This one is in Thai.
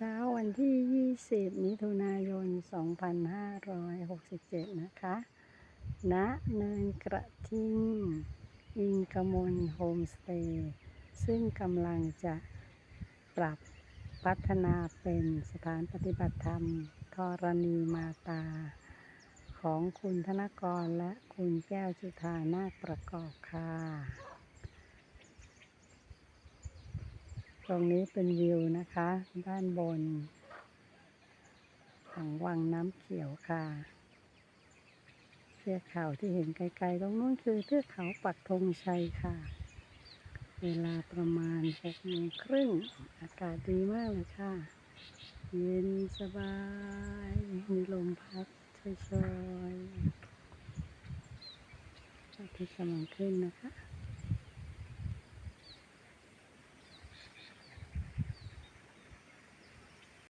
เช้าวันที่ 20 มิถุนายน 2567 นะคะ ณ เนินกระทิง อิงกมลโฮมสเตย์ ซึ่งกำลังจะปรับพัฒนาเป็นสถานปฏิบัติธรรมธรณีมาตา ของคุณธนกรและคุณแก้วจุธานาคประกอบค่ะ ตรงนี้เป็นวิวนะคะ ด้านบน ของวังน้ำเขียวค่ะเทือกเขาที่เห็นไกลๆตรงนู้นคือเทือกเขาปักธงชัยค่ะ เวลาประมาณหกโมงครึ่งอากาศดีมากเลยค่ะ เย็นสบาย มีลมพัดช่วยๆอาทิตย์กำลังขึ้นนะคะ